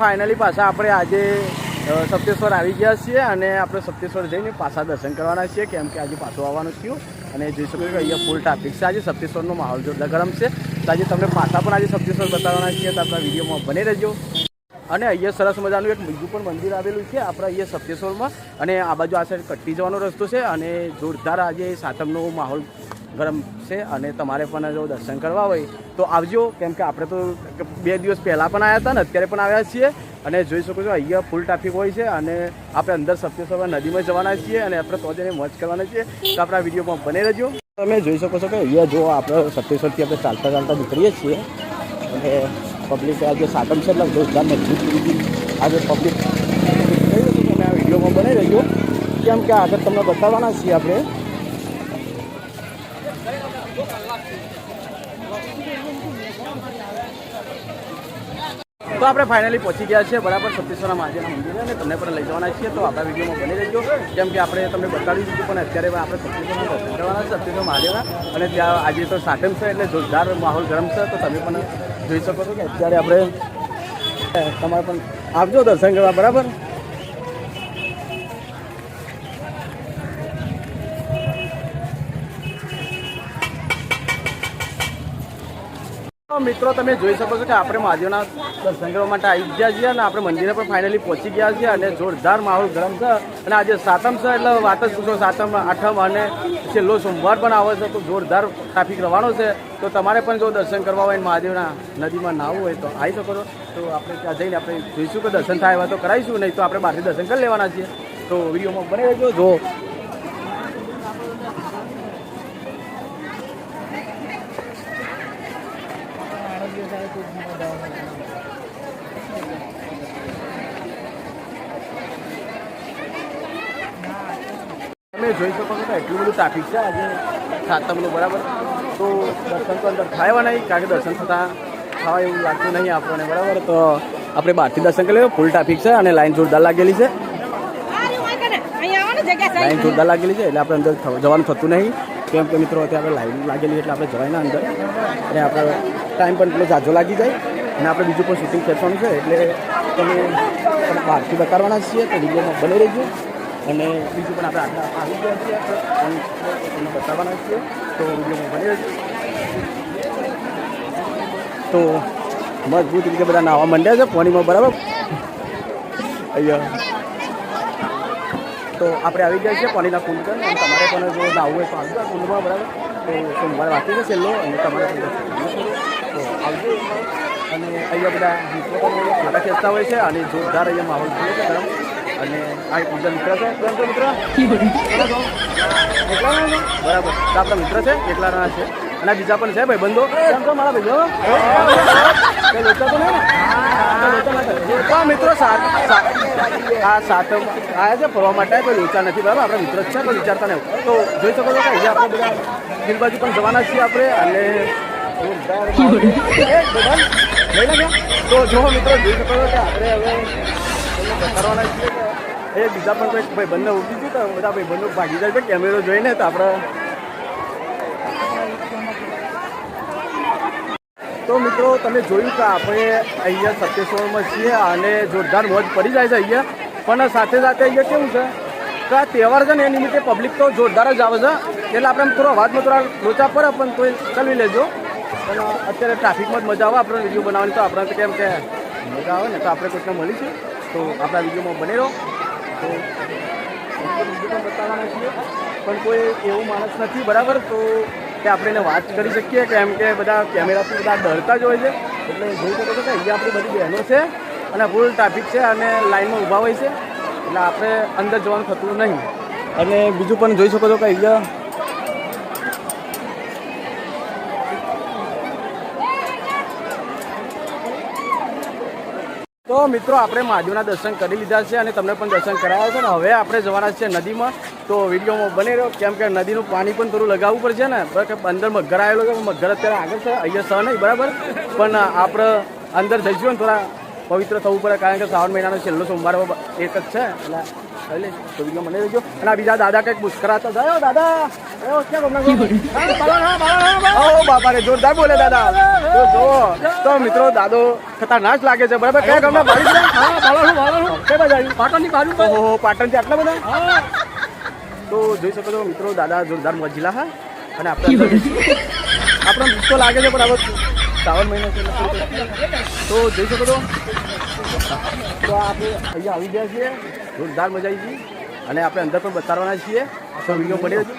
Finally પાછા આપણે આજે સપ્તેશ્વર આવી ગયા છીએ અને આપણે સપ્તેશ્વર જઈને પાછા દર્શન કરવાના છીએ. કેમ કે આજે પાછું આવવાનું થયું અને જોઈ શકો કે અહીંયા ફૂલ ટ્રાફિક છે. આજે સપ્તેશ્વરનો માહોલ જોરદાર ગરમ છે. તો આજે તમને પાછા પણ આજે સપ્તેશ્વર બતાવવાના છીએ. તો આપણા વિડીયોમાં બની રહેજો. અને અહીંયા સરસ મજાનું એક બીજું પણ મંદિર આવેલું છે. આપણા અહીંયા સપ્તેશ્વરમાં. અને આ બાજુ આ સાઈડ કટ્ટી જવાનો રસ્તો છે. અને જોરદાર આજે સાતમનો માહોલ ગરમ છે અને તમારે પણ જો દર્શન કરવા હોય તો આવજો. કેમ કે આપણે તો બે દિવસ પહેલાં પણ આવ્યા હતા ને, અત્યારે પણ આવ્યા છીએ અને જોઈ શકો છો અહીંયા ફૂલ ટ્રાફિક હોય છે અને આપણે અંદર સપ્તેશ્વરમાં નદીમાં જવાના છીએ અને આપણે તો જઈને મોજ કરવાના છીએ. તો આપણા વિડીયોમાં બને રહેજો. તમે જોઈ શકો છો કે અહીંયા જો આપણે સપ્તેશ્વરથી આપણે ચાલતા ચાલતા નીકળીએ છીએ અને પબ્લિક આજે સાતમ છે એટલે જોરદાર મજબૂત આજે પબ્લિક તમે આ વિડીયોમાં બની રહેજો. કેમ કે આગળ તમને બતાવવાના છીએ આપણે. તો આપણે ફાઇનલી પહોંચી ગયા છીએ બરાબર સતીશ્વરા મહાદેવના મંદિરે અને તમને પણ લઈ જવાના છીએ. તો આપણા વિડીયોમાં બની રહેજો. કેમ કે આપણે તમને બતાવી દીધું પણ અત્યારે આપણે સતીશ્વરના દર્શન કરવાના છે સતીશ્વર મહાદેવના. અને ત્યાં આજે તો સાતમ છે એટલે જોરદાર માહોલ ગરમ છે. તો તમે પણ જોઈ શકો છો કે અત્યારે આપણે તમારે પણ આવજો દર્શન કરવા, બરાબર? મિત્રો, તમે જોઈ શકો છો કે આપણે મહાદેવના દર્શન કરવા માટે આવી ગયા છીએ અને આપણે મંદિરે પણ ફાઇનલી પહોંચી ગયા છીએ અને જોરદાર માહોલ ગરમ છે. અને આજે સાતમ છે, એટલે વાત જ પૂછો સાતમ, આઠમ અને છેલ્લો સોમવાર પણ આવે છે, તો જોરદાર ટ્રાફિક રહેવાનો છે. તો તમારે પણ જો દર્શન કરવા હોય મહાદેવના નદીમાં નાહવું હોય તો આવી શકો છો. તો આપણે ત્યાં જઈને આપણે જોઈશું કે દર્શન થાય એવા તો કરાવીશું, નહીં તો આપણે બહારથી દર્શન કરી લેવાના છીએ. તો વિડીયોમાં બને રહેજો. જો તમે જોઈ શકો છો એટલું બધું ટ્રાફિક છે આજે સાતમનું બરાબર? તો દર્શન તો અંદર થાય નહીં, કારણ કે દર્શન થતાં થવા એવું લાગતું નહીં આપણને, બરાબર? તો આપણે બહારથી દર્શન કરી લઈએ. ફૂલ ટ્રાફિક છે અને લાઈન જોરદાર લાગેલી છે. લાઈન જોરદાર લાગેલી છે, એટલે આપણે અંદર જવાનું થતું નહીં. કેમ કે મિત્રો, અત્યારે આપણે લાઈન લાગેલી એટલે આપણે જવાય ના અંદર. અને આપણે ટાઈમ પણ એટલો ઝાઝો લાગી જાય અને આપણે બીજું પણ શૂટિંગ ખેંચવાનું છે એટલે તમે બહારથી બતાવવાના છીએ તો વિડીયોમાં બની રહેજો. અને બીજું પણ આપણે આટલા આવી ગયા છીએ તમને બતાવવાના છીએ તો વિડીયોમાં બની રહેજો. તો મજબૂત રીતે બધા નાવા માંડ્યા છે પાણીમાં બરાબર? અહીંયા. તો આપણે આવી ગયા છીએ પાણીના કુંડ પર તમારે પણ જો નાવું હોય તો આવી જાઓ કુંડમાં, બરાબર? તો સોમવારે વાંચી જશે લો અને તમારે પણ દર્શન કરવું છે. તો આવજો અને અહીંયા બધા પણ ફોટા ખેંચતા હોય છે અને જોરદાર અહીંયા માહોલ થયો છે. ગરમ અને આ એક બીજા મિત્ર છે. કેમ મિત્ર? બરાબર. તો આપણા મિત્ર છે, એકલા ના છે. અને બીજા પણ છે ભાઈ બંધો મારા ભાઈઓ? કઈ મિત્રો, સાત આ સાત આવ્યા છે, ફરવા માટે કોઈ લોચા નથી. બરાબર, આપણા મિત્ર છે, કોઈ વિચારતા નહીં. તો જોઈ શકો છો કે આપણે બધા દિલબાજુ પણ જવાના છીએ આપણે. અને તો જો મિત્રો જોઈ શકો છો આપણે હવે કરવાના એ બીજા પણ કોઈ ભાઈ બંને છે તો બધા ભાઈ બંને ભાગી જાય કેમેરો જોઈને તો આપણે તો મિત્રો તમે જોયું કે આપણે અહીંયા સત્યેશ્વરમાં છીએ અને જોરદાર મોજ પડી જાય છે અહીંયા. પણ સાથે સાથે અહીંયા કેવું છે કે આ તહેવાર છે ને, એ નિમિત્તે પબ્લિક તો જોરદાર જ આવે છે. એટલે આપણે થોડો અવાજમાં થોડા લોચા પર પણ તોય ચલાવી લેજો. પણ અત્યારે ટ્રાફિકમાં જ મજા આવે આપણે વીડિયો બનાવવાની, તો આપણે કેમ કે મજા આવે ને, તો આપણે કોઈકને મળીશું તો આપણા વિડીયોમાં બને રહો. તો વીડિયો પણ બતાવવાના છીએ. પણ કોઈ એવું માણસ નથી, બરાબર? તો કે આપણે એને વાત કરી શકીએ કે એમ કે બધા કેમેરાથી બધા ડરતા જ હોય છે. એટલે જોઈ શકો છો કે અહીંયા આપણી બધી બહેનો છે અને ફૂલ ટ્રાફિક છે અને લાઈનમાં ઊભા હોય છે. એટલે આપણે અંદર જવાનું થતું નહીં. અને બીજું પણ જોઈ શકો છો કે અહીંયા તો મિત્રો, આપણે મહાદેવના દર્શન કરી લીધા છે અને તમને પણ દર્શન કરાવ્યા છે ને હવે આપણે જવાના છે નદીમાં. તો વિડીયોમાં બની રહ્યો, કેમ કે નદીનું પાણી પણ થોડું લગાવવું પડશે ને, બરાબર અંદર મગર આવેલો છે, મગર અત્યારે આગળ છે, અહીંયા સહ નહીં, બરાબર? પણ આપણે અંદર જઈશું ને, થોડા પવિત્ર થવું પડે, કારણ કે શ્રાવણ મહિનાનો છેલ્લો સોમવાર એક જ છે, એટલે એટલે તો બીજો મને લેજો અને આ બીજા દાદા કંઈક મુસ્કરાતા "ઓ દાદા! એ ક્યાં ગમના ગો?" હા, બાળા, હા, બાળા, હા, બાળા. ઓ બાપા રે જોરદાર બોલે દાદા. તો જુઓ તો મિત્રો દાદો ખતરનાક લાગે છે. બરાબર? કયા ગામના? આવ્યું? પાટણની બાજુ ઓહો પાટણથી આટલા બધા? તો જોઈ શકો છો મિત્રો દાદા જોરદાર મજલા હા. અને આપણે આપણો ગુસ્સો લાગે છે બરાબર શ્રાવણ મહિનો છે તો જોઈ શકો છો. તો આપણે અહીંયા આવી ગયા છીએ. જોરદાર મજા આવી ગઈ અને આપણે અંદર પણ બતાવવાના છીએ. તો વીડિયો છે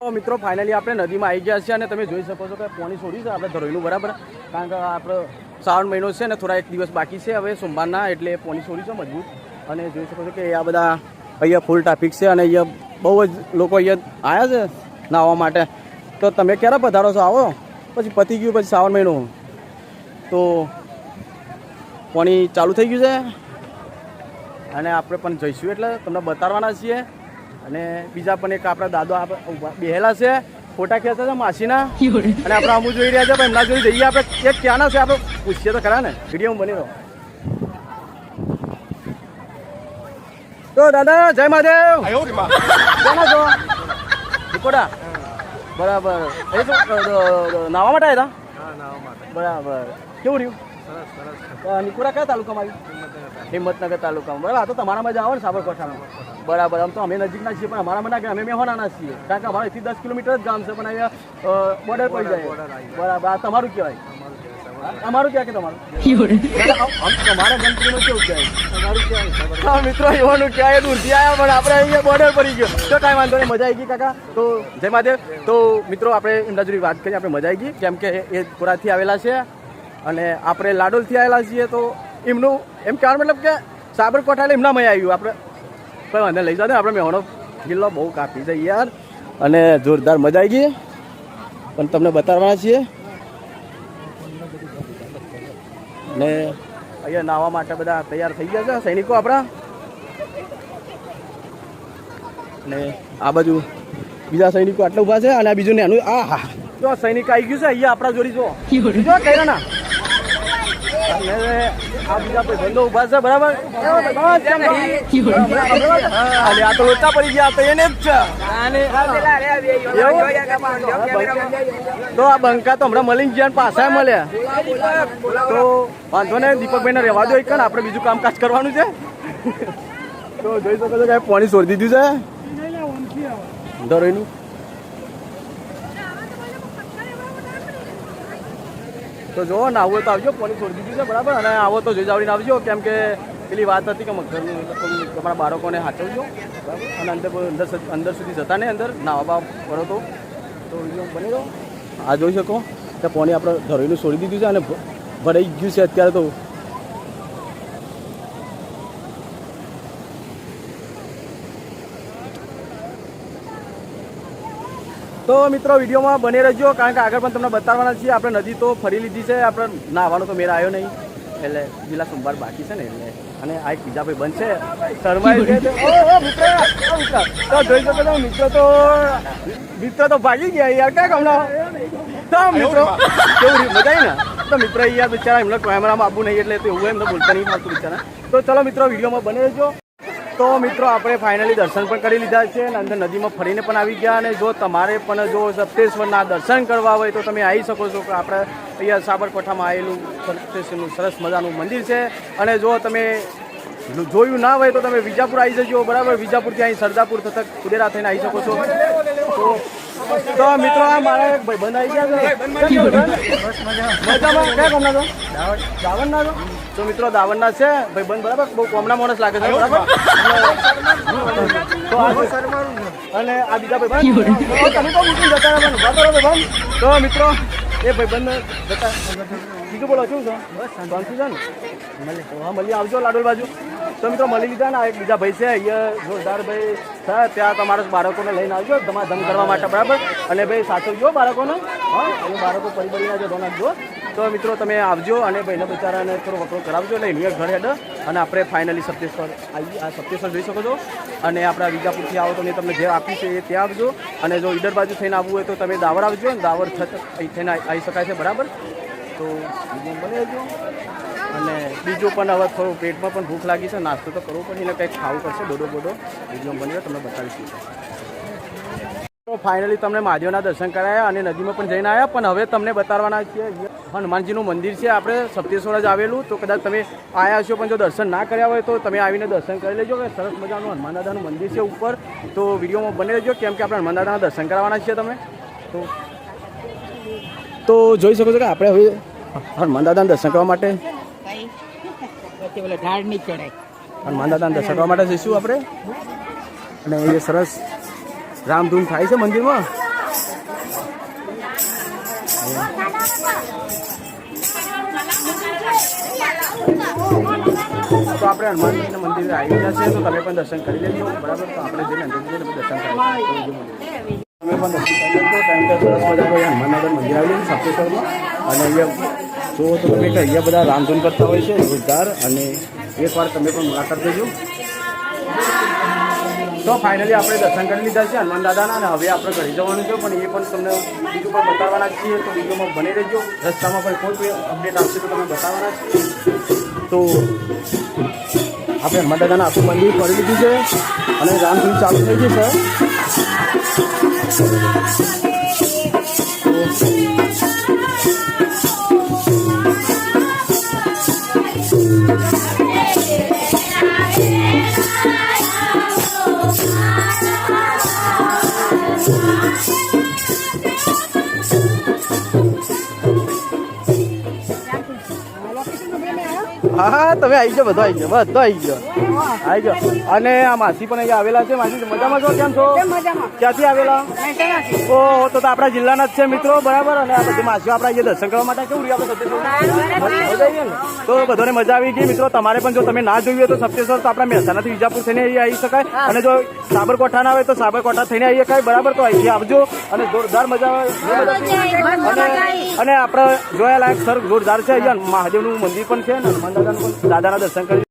તો મિત્રો ફાઇનલી આપણે નદીમાં આવી ગયા છીએ અને તમે જોઈ શકો છો કે પાણી છોડ્યું છે આપણે ધરોઈનું બરાબર. કારણ કે આપણો શ્રાવણ મહિનો છે ને, થોડા એક દિવસ બાકી છે હવે સોમવારના, એટલે પાણી છોડ્યું છે મજબૂત. અને જોઈ શકો છો કે આ બધા અહીંયા ફૂલ ટ્રાફિક છે અને અહીંયા બહુ જ લોકો અહીંયા આવ્યા છે નાહવા માટે. તો તમે ક્યારે પધારો છો? આવો. પછી પતી ગયું પછી શ્રાવણ મહિનો. તો પાણી ચાલુ થઈ ગયું છે? અને આપણે પણ જઈશું એટલે તમને બતાવવાના છીએ. અને બીજા પણ એક આપણા દાદો બેહેલા છે. ફોટા ખેંચે છે માસીના. અને આપણે અમુક જોઈ રહ્યા છે પણ એમના જોઈ જઈએ આપણે. એક ક્યાંના છે? આપણે પૂછીએ તો ખરા ને. વીડિયો બની રહ્યો. તો દાદા જય મહાદેવ. ક્યાંના છો? નિકોડા? બરાબર. એ નાવા માટે આવ્યા હતા બરાબર. કેવું રહ્યું? નિકોડા કયા તાલુકામાં આવ્યું? હિંમતનગર તાલુકામાં. બરાબર? આ તો તમારામાં જ આવે ને સાબરકાંઠામાં બરાબર આમ તો અમે નજીકના છીએ પણ અમારામાં ના કે અમે મેહોણાના છીએ. કારણ કે અમારે દસ કિલોમીટર જ ગામ છે પણ અહીંયા બોર્ડર પડી જાય. બરાબર આ તમારું કહેવાય. અમારું ક્યાં કે તમારું? તમારા ગણતરીમાં કેવું કહેવાય? હા મિત્રો એવાનું ક્યાંય દૂરથી આવ્યા પણ આપણે અહીંયા બોર્ડર પડી ગયો. તો કાંઈ વાંધો નહીં મજા આવી ગઈ કાકા. તો જય મહાદેવ. તો મિત્રો આપણે એમના જોડે વાત કરી આપણે મજા આવી ગઈ. કેમ કે એ પુરાથી આવેલા છે અને આપણે લાડોલથી આવેલા છીએ તો એમનું એમ કહેવાનું મતલબ કે સાબરકાંઠા એટલે એમના મય આવ્યું. આપણે કોઈ વાંધો લઈ જાઓ ને આપણે મહેણો કિલ્લો બહુ કાપી છે યાર. અને જોરદાર મજા આવી ગઈ. પણ તમને બતાવવાના છીએ. ને અહીંયા નાહવા માટે બધા તૈયાર થઈ ગયા છે સૈનિકો આપણા. ને આ બાજુ બીજા સૈનિકો આટલા ઊભા છે અને આ બીજું નેનું આ હા. જો સૈનિક આવી ગયું છે અહીંયા આપણા જોડી જો. જો કઈ ના બંધો ઊભા છે બરાબર? આ તો લોચા પડી ગયા તો એને જ છે. તો આ બંકા તો હમણાં મળી ગયા ને પાછા મળ્યા. તો વાંધો ને દીપકભાઈને રહેવા દો એક આપણે બીજું કામકાજ કરવાનું છે. તો જોઈ શકો છો કે પાણી છોડી દીધું છે. દરોઈનું તો જુઓ ને, આવું તો આવજો, પોલીસ છોડી દીધી છે, બરાબર? અને આવો તો જોઈ જાવડીને આવજો, કેમ કે પેલી વાત હતી કે મગરનું તમારા બાળકોને સાચવજો બરાબર? અને અંદર અંદર અંદર સુધી જતા નહીં, અંદર નાવા બા પડો તો. તો બની રહો આ જોઈ શકો કે પોણી આપણે ધરોઈનું છોડી દીધું છે અને ભરાઈ ગયું છે અત્યારે તો. તો મિત્રો વિડીયોમાં બને રહેજો કારણ કે આગળ પણ તમને બતાવવાના છીએ. આપણે નદી તો ફરી લીધી છે આપણે નાહવાનો તો મેળ આવ્યો નહીં. એટલે જિલ્લા સોમવાર બાકી છે ને એટલે. અને આ એક બીજા ભાઈ બનશે. શરમાય છે તો જોઈ શકો છો મિત્ર તો મિત્ર તો ભાગી ગયા યાર ક્યાં હમણાં તો મિત્રો કેવું મજા આવી ને? તો મિત્ર યાર બિચારા એમને કેમેરામાં આપવું નહીં એટલે તો એવું એમને બોલતા નહીં આવતું બિચારા. તો ચલો મિત્રો વિડીયોમાં બને રહેજો. તો મિત્રો આપણે ફાઇનલી દર્શન પણ કરી લીધા છે અને નદીમાં ફરીને પણ આવી ગયા અને જો તમારે પણ જો સપ્તેશ્વરના દર્શન કરવા હોય તો તમે આવી શકો છો. કે આપણે અહીંયા સાબરકાંઠામાં આવેલું સપ્તેશ્વરનું સરસ મજાનું મંદિર છે અને જો તમે જોયું ના હોય તો તમે વિજાપુર આવી જજો. બરાબર? વિજાપુરથી અહીં સરદાપુર થતા કુદેરા થઈને આવી શકો છો. તો તો મિત્રો આ મારા એક ભાઈબંધ આવી ગયા છે. મજામાં? ક્યાં કોમના છો? દાવણના છો? તો મિત્રો દાવણના છે. ભાઈબંધ બરાબર? બહુ કોમના માણસ લાગે છે બરાબર? તો આ અને આ બીજા ભાઈબંધ. તમે તો મૂકી જતા ભાઈબંધ? તો મિત્રો એ ભાઈબંધ જતા બીજું બોલો શું છો? શાંતિ છે ને? હા, મળી. આવજો, લાડોલ બાજુ. તો મિત્રો, મળી લીધા ને એક બીજા ભાઈ છે, અહીંયા જોરદાર ભાઈ છે ત્યાં તમારા બાળકોને લઈને આવજો, ધમાધમ કરવા માટે, બરાબર? અને ભાઈ, સાચવજો બાળકોને. હા અને બાળકો પરિબળીને જો ધોન આપજો તો મિત્રો, તમે આવજો અને ભાઈને બિચારાને થોડો વકરો કરાવજો. એટલે એનું ઘરે હેડ. અને આપણે ફાઇનલી સપ્તેશ્વર આવી આ સપ્તેશ્વર જોઈ શકો છો. અને આપણા વિજાપુરથી આવો તો મેં તમને જે આપ્યું છે એ ત્યાં આવજો. અને જો ઈડર બાજુ થઈને આવવું હોય તો તમે દાવર આવજો. ને દાવર થઈને આવી શકાય છે, બરાબર? તો બીજું બને આવજો અને બીજું પણ હવે થોડું પેટમાં પણ ભૂખ લાગી છે, નાસ્તો તો કરવો પડે, એને કંઈક ખાવું પડશે બોડો બોડો. વીડિયો બની તમને બતાવીશું તો ફાઇનલી તમને મહાદેવના દર્શન કરાયા અને નદીમાં પણ જઈને આવ્યા, પણ હવે તમને બતાવવાના છીએ હનુમાનજીનું મંદિર છે, આપણે સપ્તેશ્વર જ આવેલું, તો કદાચ તમે આવ્યા છો પણ જો દર્શન ના કર્યા હોય તો તમે આવીને દર્શન કરી લેજો, કે સરસ મજાનું હનુમાન દાદાનું મંદિર છે ઉપર. તો વિડીયોમાં બની રહેજો, કેમ કે આપણે હનુમાન દાદાના દર્શન કરાવવાના છીએ તમે. તો જોઈ શકો છો કે આપણે હવે હનુમાન દાદાના દર્શન કરવા માટે? હનુમાન દાદાના દર્શન કરવા માટે જઈશું આપણે? અને એ સરસ રામધૂમ થાય છે મંદિરમાં? તો આપણે હનુમાનજીના મંદિરે આવી ગયા છે તો તમે પણ દર્શન કરી લેજો. બરાબર? તો આપણે જઈને અંદર જઈને પછી દર્શન કરીશું તમે પણ દર્શન કરી મંદિર આવેલું છે અને અહીંયા જુઓ તો તમે અહીંયા બધા રામધૂન કરતા હોય છે, રોજગાર. અને એકવાર તમે પણ મુલાકાત લેજો. તો ફાઇનલી આપણે દર્શન કરી લીધા છે હનુમાન દાદાના અને હવે આપણે ઘરે જવાનું છે. પણ એ પણ તમને બીજું પણ બતાવવાના છીએ. તો વિડીયોમાં બની રહેજો. રસ્તામાં પણ કોઈ અપડેટ આવશે તો તમે બતાવવાના છીએ. તો આપણે હનુમાન દાદાના આખું મંદિર કરી લીધું છે. અને રામધૂન ચાલુ થઈ ગયું છે. હા હા તમે આવી જાઓ બધો આવી ગયો બધો આવી ગયો આવી ગયો અને આ માસી પણ અહીંયા આવેલા છે માસી મજામાં છો? કેમ છો? ક્યાંથી આવેલા? ઓ તો તો આપણા જિલ્લાના જ છે મિત્રો બરાબર? અને આ બધી માસીઓ આપણા અહીંયા દર્શન કરવા માટે કેવું રહ્યું? તો બધાને મજા આવી ગઈ મિત્રો તમારે પણ જો તમે ના જોયું હોય તો સત્યેશ્વર તો આપણા મહેસાણાથી વિજાપુર થઈને અહીં આવી શકાય. અને જો સાબરકોઠા ના આવે તો સાબરકોઠા થઈને આવી શકાય બરાબર? તો અહીંથી આવજો અને જોરદાર મજા આવે. અને અને આપણે જોયા લાયક સર જોરદાર છે અહીંયા મહાદેવનું મંદિર પણ છે ને હનુમાન દાદાનું દાદાના દર્શન કરી